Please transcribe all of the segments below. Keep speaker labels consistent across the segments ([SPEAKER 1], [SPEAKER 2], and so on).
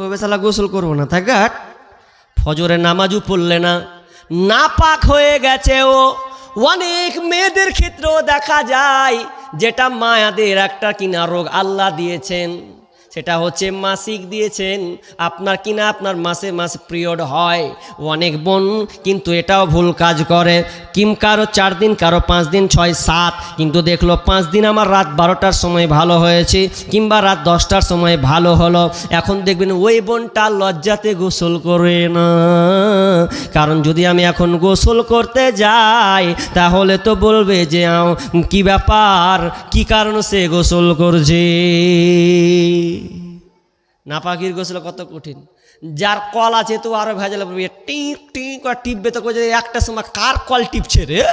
[SPEAKER 1] বেসালা গোসল করব না গাট ফজরে নামাজও পড়লে না। না পাক হয়ে গেছে ও। অনেক মেয়েদের ক্ষেত্রেও দেখা যায়, যেটা মায়াদের একটা কিনা রোগ আল্লাহ দিয়েছেন। সেটা হচ্ছে মাসিক দিয়েছেন। আপনার কিনা আপনার মাসে মাসে পিরিয়ড হয়। অনেক বোন কিন্তু এটাও ভুল কাজ করে। কিম কারও চার দিন, কারও পাঁচ দিন, ছয়, সাত। কিন্তু দেখল পাঁচ দিন আমার রাত বারোটার সময় ভালো হয়েছে, কিংবা রাত দশটার সময় ভালো হলো। এখন দেখবেন ওই বোনটা লজ্জাতে গোসল করে না। কারণ যদি আমি এখন গোসল করতে যাই, তাহলে তো বলবে যে কি ব্যাপার? কি কারণ সে গোসল করছে? নাপাকির গোসল কত কঠিন। যার কল আছে তো আরও ভেজাল পড়বে টিপ আর টিপবে তো যে একটা সময় কার কল টিপছে রে?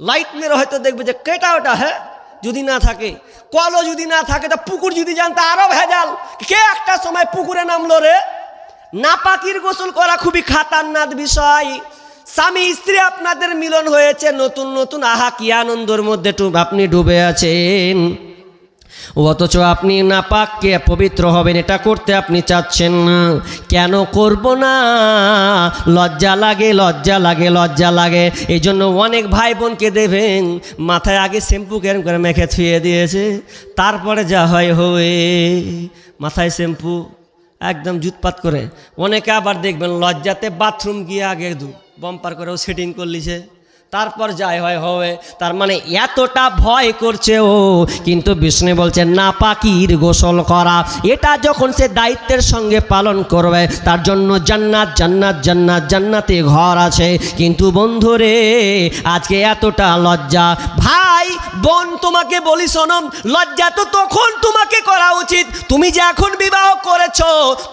[SPEAKER 1] লাইট মেরে হয়তো দেখবে যে কেটা ওটা হ্যাঁ? যদি না থাকে, কলও যদি না থাকে, তা পুকুর যদি জানতে আরও ভেজাল। কে একটা সময় পুকুরে নামলো রে? নাপাকির গোসল করা খুবই খাতারনাক বিষয়। স্বামী, স্ত্রী আপনাদের মিলন হয়েছে নতুন নতুন। আহা, কি আনন্দর মধ্যে টু- আপনি ডুবে আছেন। অথচ আপনি নাপাককে পবিত্র হবেন, এটা করতে আপনি চাচ্ছেন না। কেন করব না? লজ্জা লাগে লজ্জা লাগে লজ্জা লাগে। এই জন্য অনেক ভাই বোনকে দেবেন, মাথায় আগে শ্যাম্পু কেরম করে মেখে ছুঁয়ে দিয়েছে, তারপরে যা হয় হয়ে মাথায় শ্যাম্পু, একদম জুতপাত করে। অনেকে আবার দেখবেন লজ্জাতে বাথরুম গিয়ে আগে দু বম্পার করেও সেটিং করলিছে। তারপর যাই হয়, হবে। তার মানে এতটা ভয় করছে ও। কিন্তু বিষ্ণু বলছে, না পাকির গোসল করা। এটা যখন সে দায়িত্বের সঙ্গে পালন করবে, তার জন্য জান্নাত জান্নাত জান্নাত, জান্নাতে ঘর আছে। কিন্তু বন্ধুরে, আজকে এতটা লজ্জা। ভাই, বোন তোমাকে বলি শোনম লজ্জা তো তখন তোমাকে করা উচিত। তুমি যে এখন বিবাহ করেছ?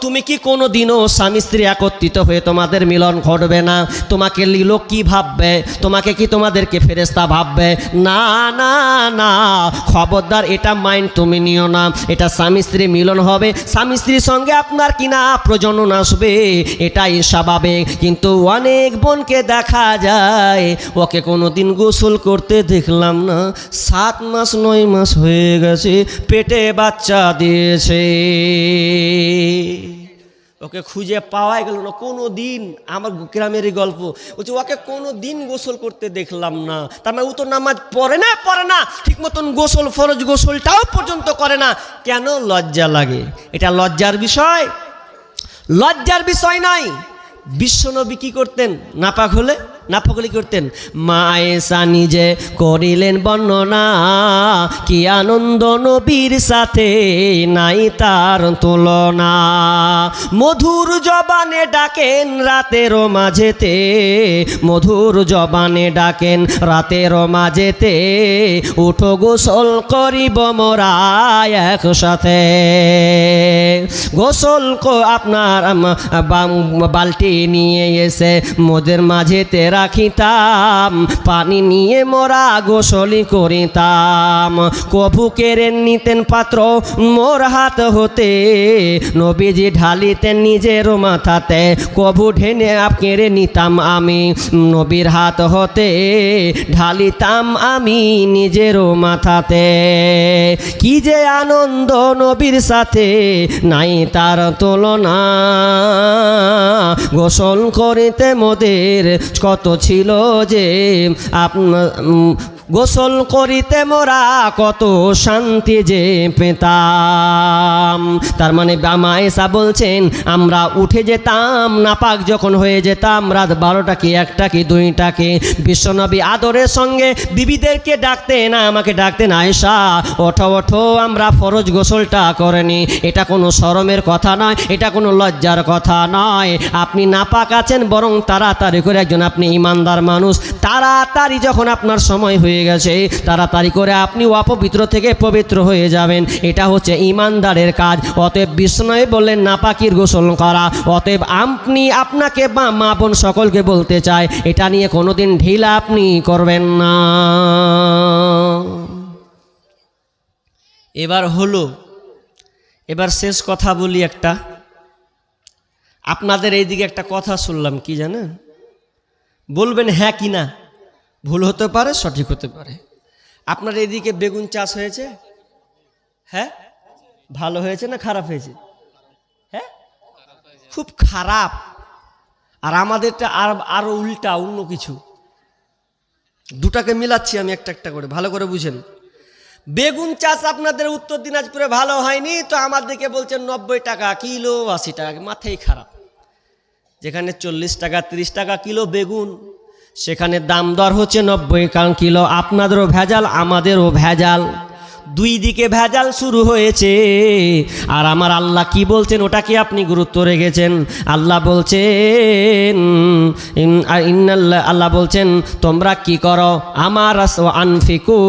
[SPEAKER 1] তুমি কি কোনো দিনও স্বামী স্ত্রী একত্রিত হয়ে তোমাদের মিলন ঘটবে না? তোমাকে লোক কি ভাববে? তোমাকে কি তোমাদেরকে ফেরেস্তা ভাববে? না না না। খবরদার, এটা মাইন্ড তুমি নিও না। এটা স্বামী স্ত্রী মিলন হবে। স্বামী স্ত্রীর সঙ্গে আপনার কিনা প্রজনন আসবে? এটাই স্বাভাবিক। কিন্তু অনেক বোনকে দেখা যায়, ওকে কোনো দিন গোসল করতে দেখলাম না। সাত মাস, নয় মাস হয়ে গেছে, পেটে বাচ্চা দিয়েছে। ওকে খুঁজে পাওয়াই গেল না। কোনো দিন আমার গ্রামেরই গল্প। বলছে, ওকে কোনো দিন গোসল করতে দেখলাম না। তার মানে ও তো নামাজ পড়ে না পড়ে না। ঠিক মতন গোসল, ফরজ গোসলটাও পর্যন্ত করে না। কেন লজ্জা লাগে? এটা লজ্জার বিষয়। লজ্জার বিষয় নয় বিশ্বনবী কি করতেন? নাপাক হলে কি করতেন মায়েসা নিজে করিলেন বর্ণনা, কি আনন্দ নবীর সাথে নাই তার তুলনা। মধুর জবানে ডাকেন রাতের মাঝেতে, মধুর জবানে ডাকেন রাতের মাঝেতে, উঠো গোসল করিব মোরা একসাথে। গোসল আপনার বালতি নিয়ে এসে মোদের মাঝেতে রাখিতাম, পানি নিয়ে মোরা গোসলি করিতাম। কভু কেড়ে নিতেন পাত্র, মোর হাত হতে। নবীজি ঢালিতেন নিজের মাথাতে, কভু ঢেনে কেড়ে নিতাম আমি। নবীর হাত হতে, ঢালিতাম আমি নিজের মাথাতে। কি যে আনন্দ নবীর সাথে, নাই তার তুলনা। গোসল করিতে মোদের কত ছিল যে আপনার গোসল করিতে মোরা কত শান্তি যে পেতাম। তার মানে বামা এসা বলছেন, আমরা উঠে যেতাম, নাপাক যখন হয়ে যেতাম, রাত বারোটা কি, একটা কি, দুইটা কি, বিশ্বনবী আদরের সঙ্গে বিবিদেরকে ডাকতেন আমাকে ডাকতেন আয়সা ওঠো ওঠো, আমরা ফরজ গোসলটা করেনি এটা কোনো শরমের কথা নয়, এটা কোনো লজ্জার কথা নয়। আপনি নাপাক আছেন, বরং তাড়াতাড়ি করে একজন আপনি ইমানদার মানুষ। তাড়াতাড়ি যখন আপনার সময় হয়ে গেছে। তাড়াতাড়ি করে আপনি অপবিত্র থেকে পবিত্র হয়ে যাবেন। এটা হচ্ছে ইমানদারের কাজ। অতএব বিষ্ণয় বললেন, নাপাকির গোসল করা। অতএব আপনি আপনাকে বা মা, বোন সকলকে বলতে চায়, এটা নিয়ে কোনোদিন ঢিলা আপনি করবেন না। এবার হলো, এবার শেষ কথা বলি একটা। আপনাদের এইদিকে একটা কথা শুনলাম, কি জানেন? বলবেন হ্যাঁ কি না? ভুল হতে পারে, সঠিক হতে পারে। আপনার এদিকে বেগুন চাষ হয়েছে? হ্যাঁ? ভালো হয়েছে না খারাপ হয়েছে? হ্যাঁ? খুব খারাপ। আর আমাদেরটা আর আরও উল্টা, অন্য কিছু। দুটাকে মিলাচ্ছি আমি একটা একটা করে, ভালো করে বুঝেন। বেগুন চাষ আপনাদের উত্তর দিনাজপুরে ভালো হয়নি, তো আমাদেরকে বলছেন নব্বই টাকা কিলো, আশি টাকা মাথাই খারাপ। যেখানে চল্লিশ টাকা, তিরিশ টাকা কিলো বেগুন সেখানে দাম দর হচ্ছে নব্বই কারণ কিলো। আপনাদেরও ভেজাল আমাদেরও ভেজাল। দুই দিকে ভেজাল শুরু হয়েছে। আর আমার আল্লাহ কি বলছেন, ওটা কি আপনি গুরুত্ব রেখেছেন? আল্লাহ বলছেন আল্লাহ বলছেন, তোমরা কি করো? আমার আনফিকু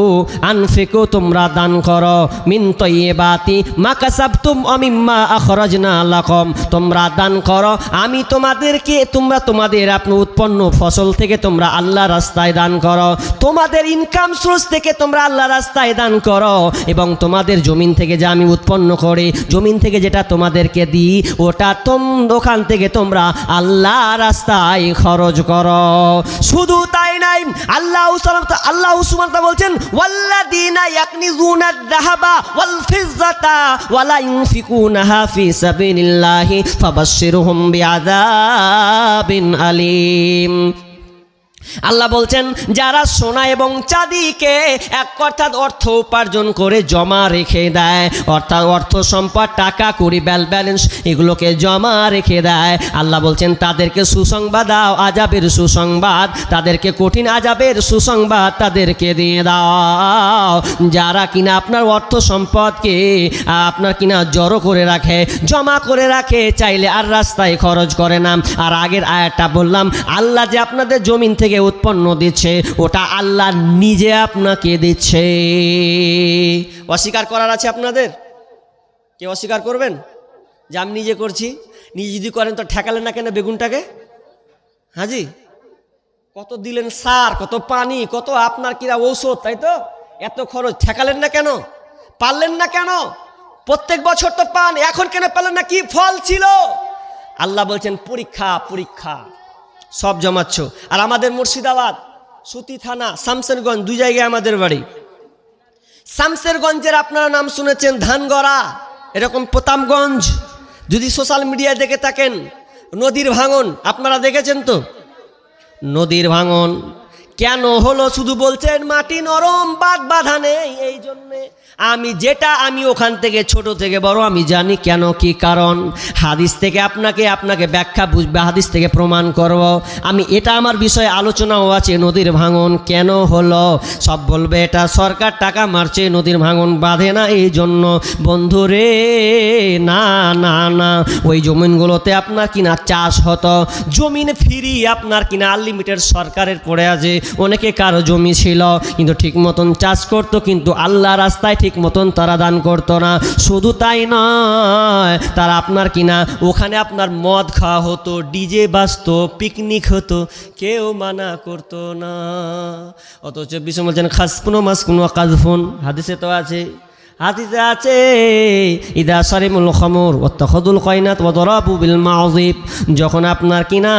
[SPEAKER 1] আনফিকু তোমরা দান করো। মিন তৈবাতি মা কাসাবতুম অমিম্মা আখরাজনা লাকম। তোমরা দান করো। আমি তোমাদেরকে, তোমরা তোমাদের আপনি উৎপন্ন ফসল থেকে তোমরা আল্লাহ রাস্তায় দান করো। তোমাদের ইনকাম সোর্স থেকে তোমরা আল্লাহ রাস্তায় দান করো। এবং তোমাদের জমিন থেকে যা আমি উৎপন্ন করে, জমিন থেকে যেটা তোমাদেরকে দিই, ওটা তোম দোকান থেকে তোমরা আল্লাহ রাস্তায় খরচ করো। শুধু তাই নাই, আল্লাহ আল্লাহ বলছেন বিআযাবিন আলিম। আল্লাহ বলছেন, যারা সোনা এবং চাঁদিকে এক অর্থাৎ অর্থ উপার্জন করে জমা রেখে দেয়, অর্থাৎ অর্থ সম্পদ, টাকা, কুড়ি, ব্যাল ব্যালেন্স, এগুলোকে জমা রেখে দেয়। আল্লাহ বলছেন, তাদেরকে সুসংবাদ দাও, আজাবের সুসংবাদ, তাদেরকে কঠিন আজাবের সুসংবাদ তাদেরকে দিয়ে দাও। যারা কিনা আপনার অর্থ সম্পদকে আপনার কিনা জড়ো করে রাখে, জমা করে রাখে, চাইলে আর রাস্তায় খরচ করে না। আর আগের আয়াতটা বললাম, আল্লাহ যে আপনাদের জমিন থেকে উৎপন্ন দিচ্ছে, ওটা আল্লাহ নিজে আপনাকে দিচ্ছে। অস্বীকার করার আছে আপনাদের? কে অস্বীকার করবেন? যে আমি নিজে করছি, নিজে যদি করেন তো ঠেকালেন না কেন বেগুনটাকে? হাজি, কত দিলেন সার, কত পানি, কত আপনার কিরা ঔষধ, তাই তো? এত খরচ, ঠেকালেন না কেন? পারলেন না কেন? প্রত্যেক বছর তো পান, এখন কেন পেলেন না? কি ফল ছিল? আল্লাহ বলছেন, পরীক্ষা পরীক্ষা। সব জমাচ্ছ। আর আমাদের মুর্শিদাবাদ, সুতি থানা, শামসেরগঞ্জ, দুই জায়গায় আমাদের বাড়ি। শামসেরগঞ্জের আপনারা নাম শুনেছেন ধানগড়া, এরকম প্রতামগঞ্জ যদি সোশ্যাল মিডিয়ায় দেখে থাকেন, নদীর ভাঙন, আপনারা দেখেছেন তো? নদীর ভাঙন। কেন হলো? শুধু বলছেন, মাটি নরম, বাদ বাধা নেই। এই জন্যে আমি যেটা, আমি ওখান থেকে ছোট থেকে বড়, আমি জানি কেন, কি কারণ। হাদিস থেকে আপনাকে আপনাকে ব্যাখ্যা বুঝবে, হাদিস থেকে প্রমাণ করব। আমি এটা আমার বিষয়ে আলোচনাও আছে, নদীর ভাঙন কেন হলো? সব বলবে, এটা সরকার টাকা মারছে, নদীর ভাঙন বাঁধে না। এই জন্য বন্ধুরে না না না, ওই জমিনগুলোতে আপনার কিনা চাষ হতো। জমিন ফ্রি, আপনার কিনা আনলিমিটেড সরকারের পড়ে আছে। অনেকে কারও জমি ছিল, কিন্তু ঠিক মতন চাষ করত, কিন্তু আল্লাহ রাস্তায় ঠিক মতন তারা দান করতো না। শুধু তাই নয়, তারা আপনার কিনা, ওখানে আপনার মদ খাওয়া হতো, ডিজে বাজতো, পিকনিক হতো, কেউ মানা করতো না। অথচ বিশ্ব বলছেন খাসপুনো মাসকুনো কাজফুন। হাদিসে তো আছে হাদিসে আছে, ইদা সারিমুল খমর ওত্তখদুল কয়নাত ওদরাবু বিল মাউজিব যখন আপনার কিনা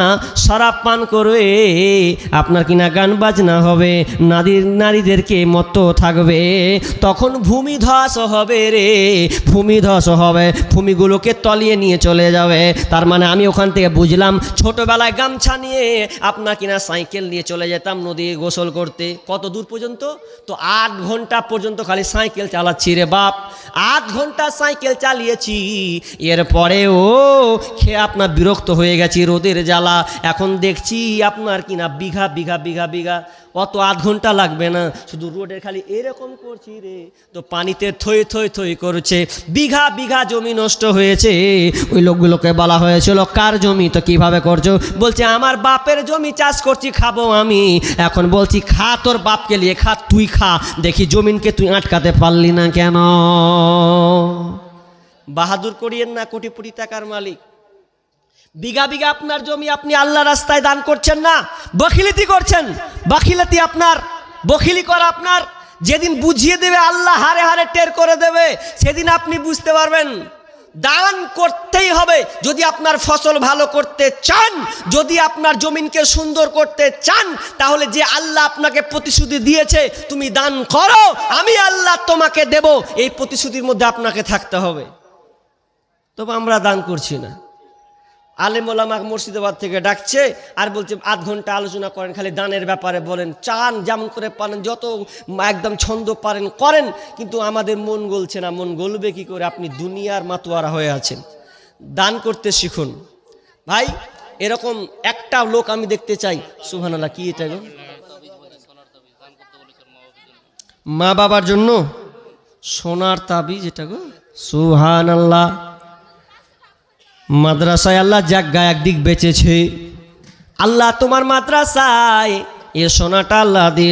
[SPEAKER 1] শরাব পান করবে, আপনার কিনা গান বাজনা হবে নারীর নারীদেরকে মত্ত থাকবে, তখন ভূমি ধস হবে রে ভূমি ধস হবে, ভূমিগুলোকে তলিয়ে নিয়ে চলে যাবে। তার মানে আমি ওখান থেকে বুঝলাম, ছোটবেলায় গামছা নিয়ে আপনার কিনা সাইকেল নিয়ে চলে যেতাম নদী গোসল করতে। কত দূর পর্যন্ত? তো আট ঘণ্টা পর্যন্ত খালি সাইকেল চালাচ্ছি রে বাপ, আধ ঘণ্টা সাইকেল চালিয়েছি। এরপরেও খেয়ে আপনার বিরক্ত হয়ে গেছি রোদের জ্বালা। এখন দেখছি আপনার কিনা বিঘা বিঘা বিঘা বিঘা। অত আধ ঘণ্টা লাগবে না। শুধু রোডের খালি এরকম করছি রে। তো পানিতে থই থই থই করছে। বিঘা বিঘা জমি নষ্ট হয়েছে। ওই লোকগুলোকে বলা হয়েছিল, কার জমি? তো কীভাবে করছ? বলছে, আমার বাপের জমি চাষ করছি, খাব আমি। এখন বলছি, খা তোর বাপকে নিয়ে, খা, তুই খা। দেখি জমিনকে তুই আটকাতে পারলি না কেন? বাহাদুর করিয়েন না কোটি কোটি টাকার মালিক। বিঘা বিঘা আপনার জমি আপনি আল্লাহ রাস্তায় দান করছেন না, বখিলিতি করছেন। বখিলতি আপনার, বখিলি করা আপনার। যেদিন বুঝিয়ে দেবে আল্লাহ হারে হারে টের করে দেবে, সেদিন আপনি বুঝতে পারবেন। দান করতেই হবে যদি আপনার ফসল ভালো করতে চান। যদি আপনার জমিনকে সুন্দর করতে চান, তাহলে যে আল্লাহ আপনাকে প্রতিশ্রুতি দিয়েছে, তুমি দান করো। আমি আল্লাহ তোমাকে দেব, এই প্রতিশ্রুতির মধ্যে আপনাকে থাকতে হবে। তবে আমরা দান করছি না। আলেমোলামা মুর্শিদাবাদ থেকে ডাকছে আর বলছে, আধ ঘণ্টা আলোচনা করেন, খালি দানের ব্যাপারে বলেন। চান, যেমন করে পারেন, যত একদম ছন্দ পারেন, করেন, কিন্তু আমাদের মন গলছে না। মন গলবে কি করে? আপনি দুনিয়ার মাতোয়ারা হয়ে আছেন। দান করতে শিখুন। ভাই, এরকম একটা লোক আমি দেখতে চাই। সুহানাল্লাহ কি এটা মা বাবার জন্য সোনার তাবিজ এটা গো? সুহান আল্লাহ মাদ্রাসায় আল্লাহ জাগা একদিক বেঁচেছে। আল্লাহ তোমার মাদ্রাসায় এ সোনাটা আল্লাহ দিয়ে